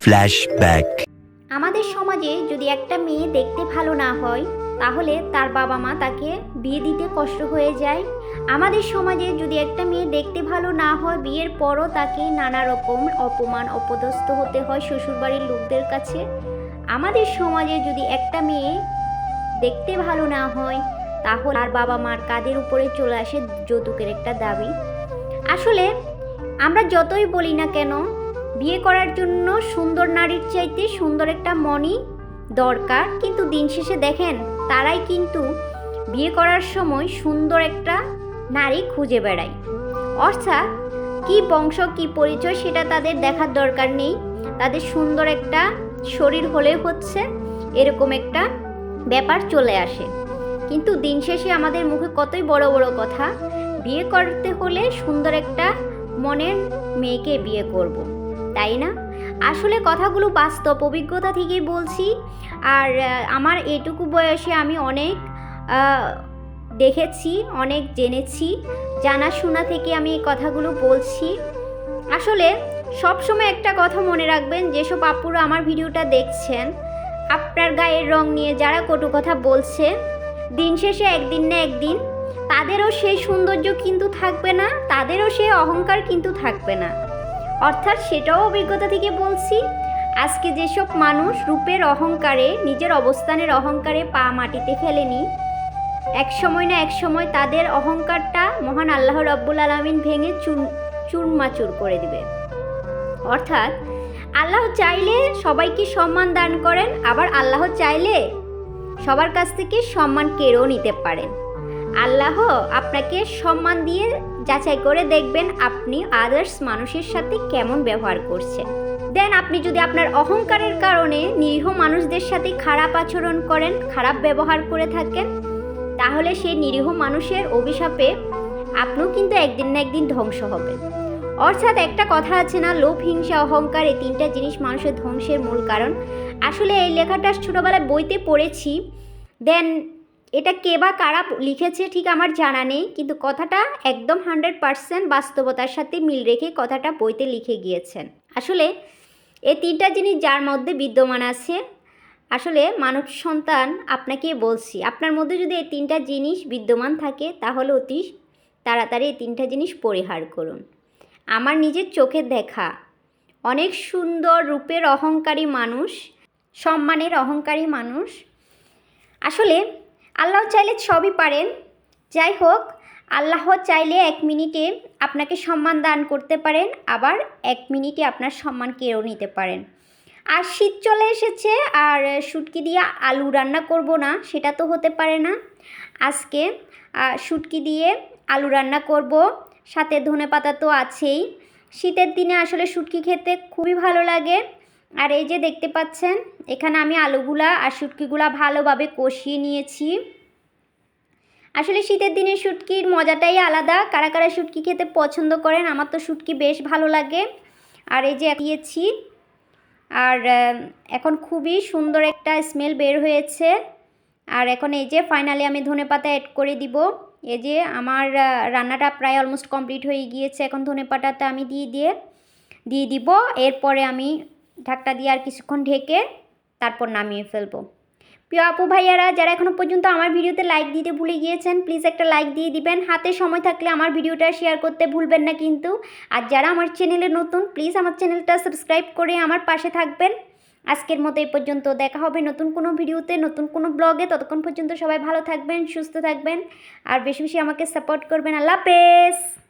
Flashback আমাদের সমাজে যদি একটা মেয়ে দেখতে ভালো না হয়, তাহলে তার বাবা মা তাকে বিয়ে দিতে কষ্ট হয়ে যায়। আমাদের সমাজে যদি একটা মেয়ে দেখতে ভালো না হয়, বিয়ের পরও তাকে নানা রকম অপমান, অপদস্থ হতে হয় শ্বশুরবাড়ির লোকদের কাছে। আমাদের সমাজে যদি একটা মেয়ে দেখতে ভালো না হয়, তাহলে আর বাবা মার কাদের উপরে চলে আসে যৌতুকের একটা দাবি। আসলে আমরা যতই বলি না কেন, বিয়ে করার জন্য সুন্দর নারীর চাইতে সুন্দর একটা মনই দরকার। কিন্তু দিন শেষে দেখেন, তারাই কিন্তু বিয়ে করার সময় সুন্দর একটা নারী খুঁজে বেড়ায়। অর্থাৎ কি বংশ, কি পরিচয় সেটা তাদের দেখার দরকার নেই। তাদের সুন্দর একটা শরীর হলে হচ্ছে এরকম একটা ব্যাপার চলে আসে। কিন্তু দিন শেষে আমাদের মুখে কতই বড় বড় কথা, বিয়ে করতে হলে সুন্দর একটা মনের মেয়েকে বিয়ে করব। তাই না আসলে কথাগুলো বাস্তব, অভিজ্ঞতা থেকেই বলছি আর আমার এটুকু বয়সে আমি অনেক দেখেছি, অনেক জেনেছি, জানাশোনা থেকে আমি এই কথাগুলো বলছি আসলে সবসময় একটা কথা মনে রাখবেন, যেসব আপুরা আমার ভিডিওটা দেখছেন, আপনার গায়ের রং নিয়ে যারা কটু কথা বলছে, দিন শেষে একদিন না একদিন তাদেরও সেই সৌন্দর্য কিন্তু থাকবে না, তাদেরও সেই অহংকার কিন্তু থাকবে না। অর্থাৎ সেটাও অভিজ্ঞতা থেকে বলছি, আজকে যেসব মানুষ রূপের অহংকারে, নিজের অবস্থানের অহংকারে পা মাটিতে ফেলেনি, এক সময় না এক সময় তাদের অহংকারটা মহান আল্লাহ রব্বুল আলমিন ভেঙে চুর চুরমাচুর করে দিবে। অর্থাৎ আল্লাহ চাইলে সবাইকে সম্মান দান করেন, আবার আল্লাহ চাইলে সবার কাছ থেকে সম্মান কেড়েও নিতে পারেন। আল্লাহ আপনাকে সম্মান দিয়ে যাচাই করে দেখবেন আপনি আদার্স মানুষের সাথে কেমন ব্যবহার করছেন। দেন আপনি যদি আপনার অহংকারের কারণে নিরীহ মানুষদের সাথে খারাপ আচরণ করেন, খারাপ ব্যবহার করে থাকেন, তাহলে সেই নিরীহ মানুষের অভিশাপে আপনিও কিন্তু একদিন না একদিন ধ্বংস হবেন। অর্থাৎ একটা কথা আছে না, লোভ, হিংসা, অহংকার এই তিনটা জিনিস মানুষের ধ্বংসের মূল কারণ। আসলে এই লেখাটা ছোটোবেলায় বইতে পড়েছি। দেন এটা কে বা কারা লিখেছে ঠিক আমার জানা নেই, কিন্তু কথাটা একদম হান্ড্রেড পারসেন্ট বাস্তবতার সাথে মিল রেখে কথাটা বইতে লিখে গিয়েছেন। আসলে এই তিনটা জিনিস যার মধ্যে বিদ্যমান আছে, আসলে মানব সন্তান আপনাকে বলছি, আপনার মধ্যে যদি এই তিনটা জিনিস বিদ্যমান থাকে তাহলে অতি তাড়াতাড়ি এই তিনটা জিনিস পরিহার করুন। আমার নিজের চোখে দেখা, অনেক সুন্দর রূপের অহংকারী মানুষ, সম্মানের অহংকারী মানুষ, আসলে আল্লাহ চাইলে সবই পারেন। যাই হোক, আল্লাহ চাইলে এক মিনিটে আপনাকে সম্মান দান করতে পারেন, আবার এক মিনিটে আপনার সম্মান কেড়েও নিতে পারেন। আর শীত চলে এসেছে, আর শুটকি দিয়ে আলু রান্না করব না, সেটা তো হতে পারে না। আজকে শুটকি দিয়ে আলু রান্না করব, সাথে ধনে পাতা তো আছেই। শীতের দিনে আসলে শুটকি খেতে খুবই ভালো লাগে আর এই যে দেখতে পাচ্ছেন, এখানে আমি আলুগুলা আর শুটকিগুলা ভালোভাবে কষিয়ে নিয়েছি। আসলে শীতের দিনে শুটকির মজাটাই আলাদা। কারা কারা শুটকি খেতে পছন্দ করেন, আমার তো শুটকি বেশ ভালো লাগে। আর এই যে দিয়েছি, আর এখন খুবই সুন্দর একটা স্মেল বের হয়েছে। আর এখন এই যে ফাইনালি আমি ধনে পাতা অ্যাড করে দিব। এই যে আমার রান্নাটা প্রায় অলমোস্ট কমপ্লিট হয়ে গিয়েছে। এখন ধনে পাতাটা আমি দিয়ে দিয়ে দিয়ে দিব। এরপরে আমি ঢাকটা দিয়ে আর কিছুক্ষণ ঢেকে তারপর নামিয়ে ফেলব। প্রিয় আপু ভাইয়ারা, যারা এখনও পর্যন্ত আমার ভিডিওতে লাইক দিতে ভুলে গিয়েছেন প্লিজ একটা লাইক দিয়ে দিবেন। হাতে সময় থাকলে আমার ভিডিওটা শেয়ার করতে ভুলবেন না কিন্তু। আর যারা আমার চ্যানেলে নতুন প্লিজ আমার চ্যানেলটা সাবস্ক্রাইব করে আমার পাশে থাকবেন। আজকের মতো এই পর্যন্ত, দেখা হবে নতুন কোনো ভিডিওতে, নতুন কোনো ব্লগে ততক্ষণ পর্যন্ত সবাই ভালো থাকবেন, সুস্থ থাকবেন। আর বেশি বেশি আমাকে সাপোর্ট করবেন। আল্লাহ হাফেজ!